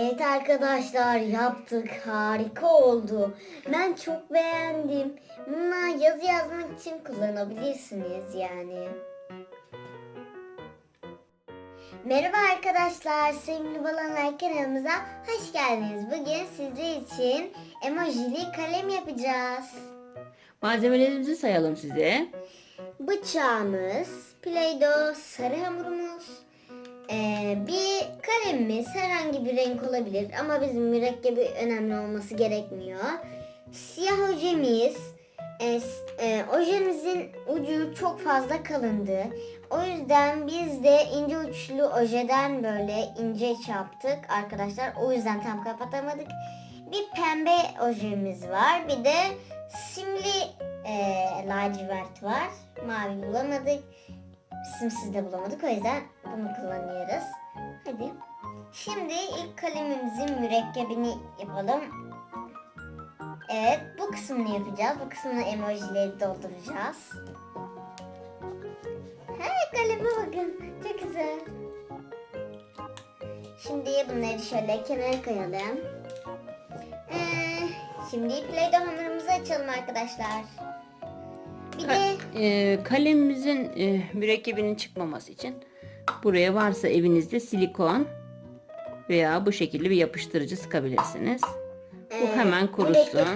Evet arkadaşlar yaptık. Harika oldu. Ben çok beğendim. Bunlar yazı yazmak için kullanabilirsiniz yani. Merhaba arkadaşlar. Sevgili Balanlar kanalımıza hoş geldiniz. Bugün sizler için emojili kalem yapacağız. Malzemelerimizi sayalım size. Bıçağımız, play-doh, sarı hamurumuz, ee, bir kalemimiz herhangi bir renk olabilir ama bizim mürekkebi önemli olması gerekmiyor. Siyah ojemiz, e, e, ojemizin ucu çok fazla kalındı. O yüzden biz de ince uçlu ojeden böyle ince çarptık arkadaşlar. O yüzden tam kapatamadık. Bir pembe ojemiz var. Bir de simli e, lacivert var. Mavi bulamadık. Simsiz de bulamadık. O yüzden bunu kullanıyoruz. Hadi. Şimdi ilk kalemimizin mürekkebini yapalım. Evet bu kısmını yapacağız. Bu kısmına emojileri dolduracağız. He kaleme bakın. Çok güzel. Şimdi bunları şöyle kenara koyalım. Ee, şimdi Play-Doh hamurumuzu açalım arkadaşlar. Ka- e, kalemimizin e, mürekkebinin çıkmaması için buraya varsa evinizde silikon veya bu şekilde bir yapıştırıcı sıkabilirsiniz. Bu e, hemen kurusun.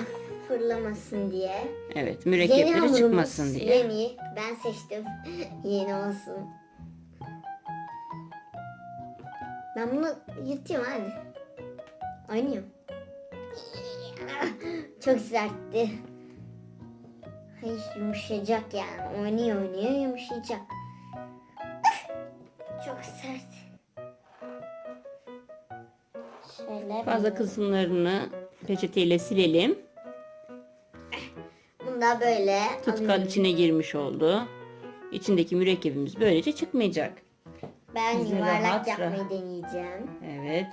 fırlamasın diye. Evet, mürekkepleri çıkmasın diye. Yeni. Ben seçtim. Yeni olsun. Ben bunu yırtıyorum anne. Oynuyorum. Çok sertti. Ay yumuşayacak yani. Oynuyor oynuyor yumuşayacak. Çok sert. Şöyle Fazla kısımlarını peçeteyle silelim. Bunu da böyle Tutkal alayım. içine girmiş oldu. İçindeki mürekkebimiz böylece çıkmayacak. Ben Bize yuvarlak rahat yapmayı rahat. deneyeceğim. Evet.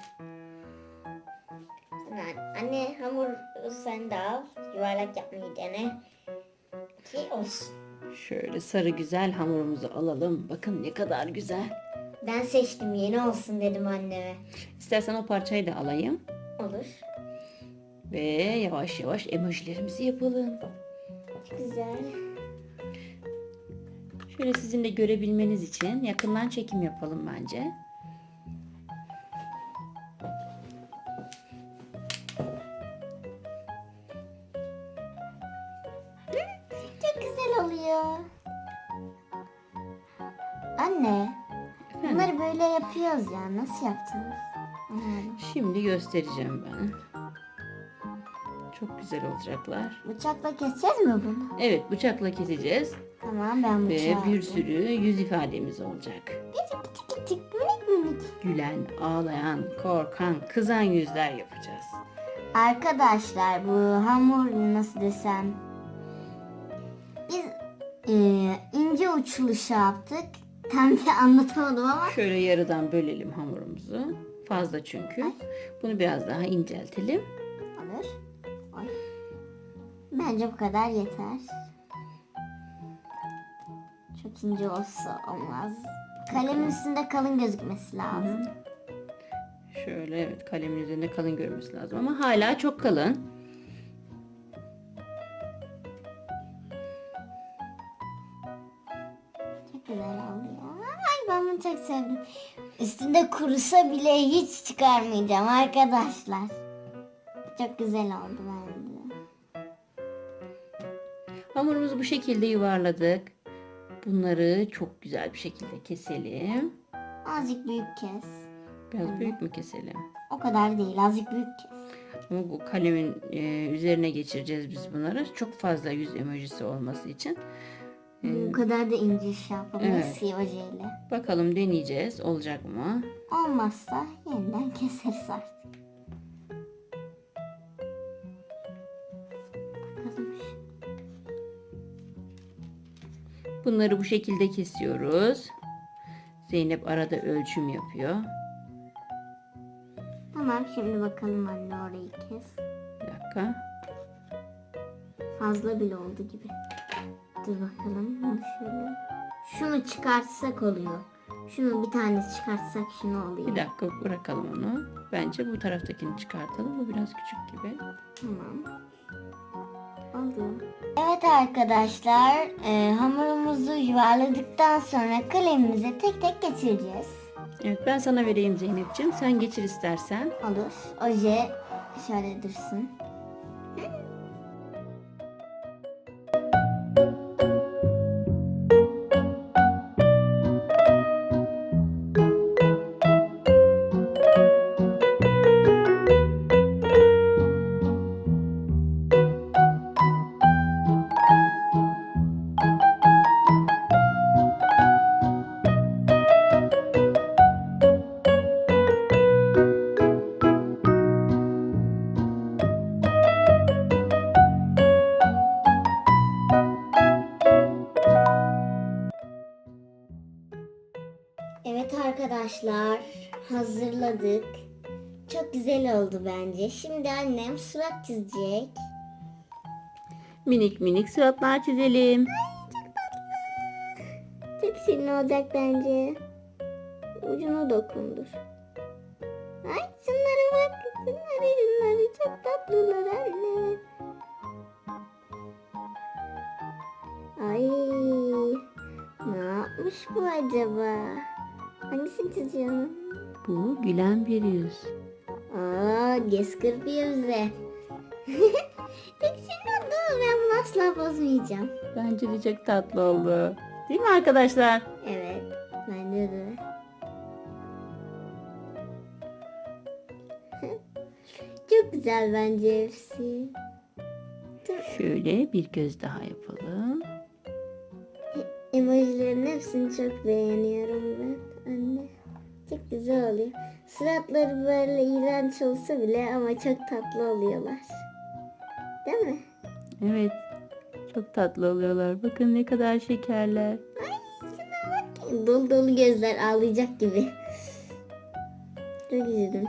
Anne hamur sen de al. Yuvarlak yapmayı dene. Ki olsun. Şöyle sarı güzel hamurumuzu alalım. Bakın ne kadar güzel. Ben seçtim yeni olsun dedim anneme. İstersen o parçayı da alayım. Olur. Ve yavaş yavaş emojilerimizi yapalım. Güzel. Şöyle sizin de görebilmeniz için yakından çekim yapalım bence. Oluyor. Anne. Bunları böyle yapıyoruz ya. Nasıl yaptınız? Şimdi göstereceğim ben. Çok güzel olacaklar. Bıçakla keseceğiz mi bunu? Evet bıçakla keseceğiz. Tamam ben Ve bıçağı bir alayım. sürü yüz ifademiz olacak. Küçük küçük küçük minik minik. Gülen, ağlayan, korkan, kızan yüzler yapacağız. Arkadaşlar bu hamur nasıl desem e, ince uçlu şey yaptık. Tam bir anlatamadım ama Şöyle yarıdan bölelim hamurumuzu. Fazla çünkü. Ay. Bunu biraz daha inceltelim. olur. Oy. Bence bu kadar yeter. Çok ince olsa olmaz. Kalemin üstünde kalın gözükmesi lazım. Şöyle evet kalemin üzerinde kalın görmesi lazım ama hala çok kalın. Güzel oldu ya. Ay ben bunu çok sevdim. Üstünde kurusa bile hiç çıkarmayacağım arkadaşlar. Çok güzel oldu bence. Hamurumuzu bu şekilde yuvarladık. Bunları çok güzel bir şekilde keselim. Azıcık büyük kes. Biraz büyük mü keselim? O kadar değil azıcık büyük kes. Ama bu kalemin e, üzerine geçireceğiz biz bunları. Çok fazla yüz emojisi olması için. Bu kadar da ince şey yapabiliriz Evet. ojeyle. Bakalım deneyeceğiz. Olacak mı? Olmazsa yeniden keseriz artık. Bakalım. Bunları bu şekilde kesiyoruz. Zeynep arada ölçüm yapıyor. Tamam şimdi bakalım anne orayı kes. Bir dakika. Fazla bile oldu gibi. Dur bakalım. Bunu şöyle. Şunu çıkartsak oluyor. Şunu bir tanesi çıkartsak şunu alayım. Bir dakika bırakalım onu. Bence bu taraftakini çıkartalım. Bu biraz küçük gibi. Tamam. Aldım. Evet arkadaşlar e, hamurumuzu yuvarladıktan sonra kalemimize tek tek geçireceğiz. Evet ben sana vereyim Zeynep'ciğim. Sen geçir istersen. Olur. Oje şöyle dursun. Evet arkadaşlar hazırladık. Çok güzel oldu bence. Şimdi annem surat çizecek. Minik minik suratlar çizelim. Çok şirin olacak bence. Ucunu dokundur. Ay şunlara bak. Şunları şunları çok tatlılar anne. Ay ne yapmış bu acaba? Hangisini çiziyorsun? Bu gülen bir yüz. Aa, göz kırpıyor bize. Peki şimdi oldu. Ben bunu asla bozmayacağım. Bence de çok tatlı oldu. Değil mi arkadaşlar? Evet, bence de. Çok güzel bence hepsi. Şöyle bir göz daha yapalım. Emojilerin hepsini çok beğeniyorum ben. Çok güzel oluyor. Suratları böyle iğrenç olsa bile ama çok tatlı oluyorlar. Değil mi? Evet. Çok tatlı oluyorlar. Bakın ne kadar şekerler. Ay şuna bak. Dolu dolu gözler ağlayacak gibi. Çok üzüldüm.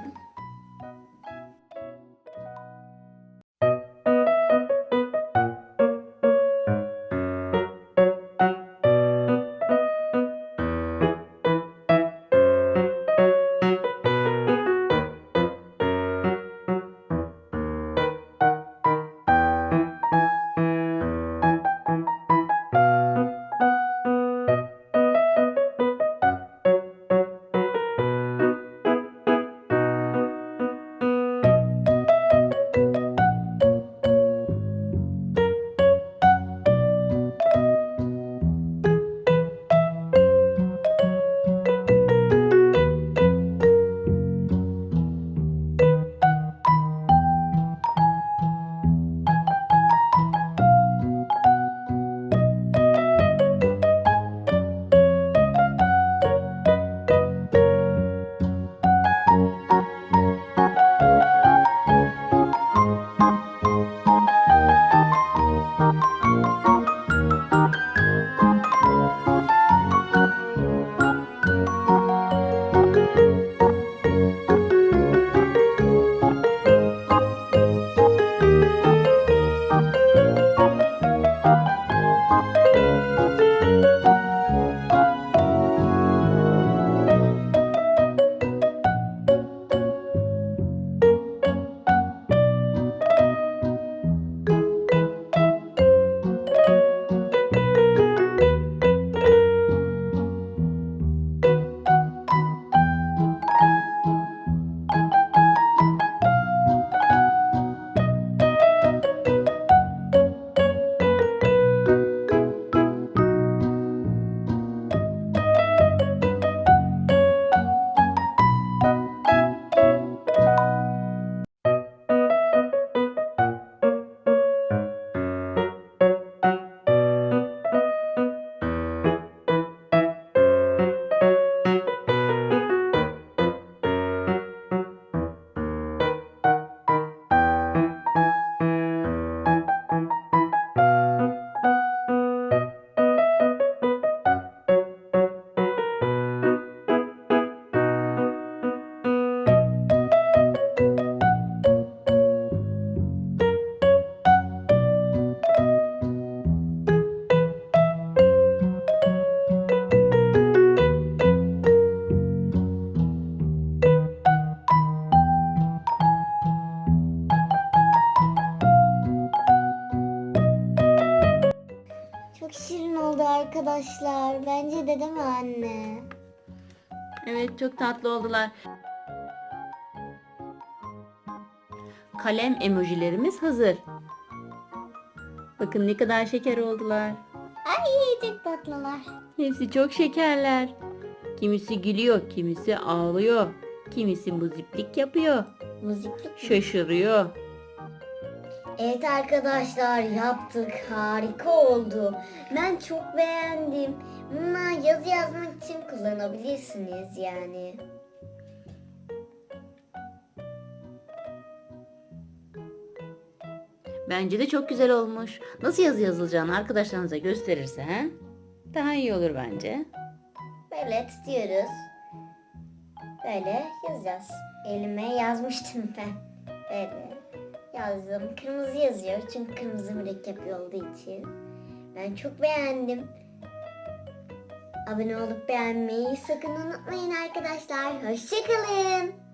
Arkadaşlar. Bence de değil mi anne? Evet çok tatlı oldular. Kalem emojilerimiz hazır. Bakın ne kadar şeker oldular. Ay çok tatlılar. Hepsi çok şekerler. Kimisi gülüyor, kimisi ağlıyor. Kimisi muziplik yapıyor. Müziklik. Şaşırıyor. Evet arkadaşlar yaptık. Harika oldu. Ben çok beğendim. Bunlar yazı yazmak için kullanabilirsiniz yani. Bence de çok güzel olmuş. Nasıl yazı yazılacağını arkadaşlarınıza gösterirsen daha iyi olur bence. Böyle tutuyoruz. Böyle yazacağız. Elime yazmıştım ben. Böyle yazdım. Kırmızı yazıyor çünkü kırmızı mürekkep olduğu için. Ben çok beğendim. Abone olup beğenmeyi sakın unutmayın arkadaşlar. Hoşçakalın.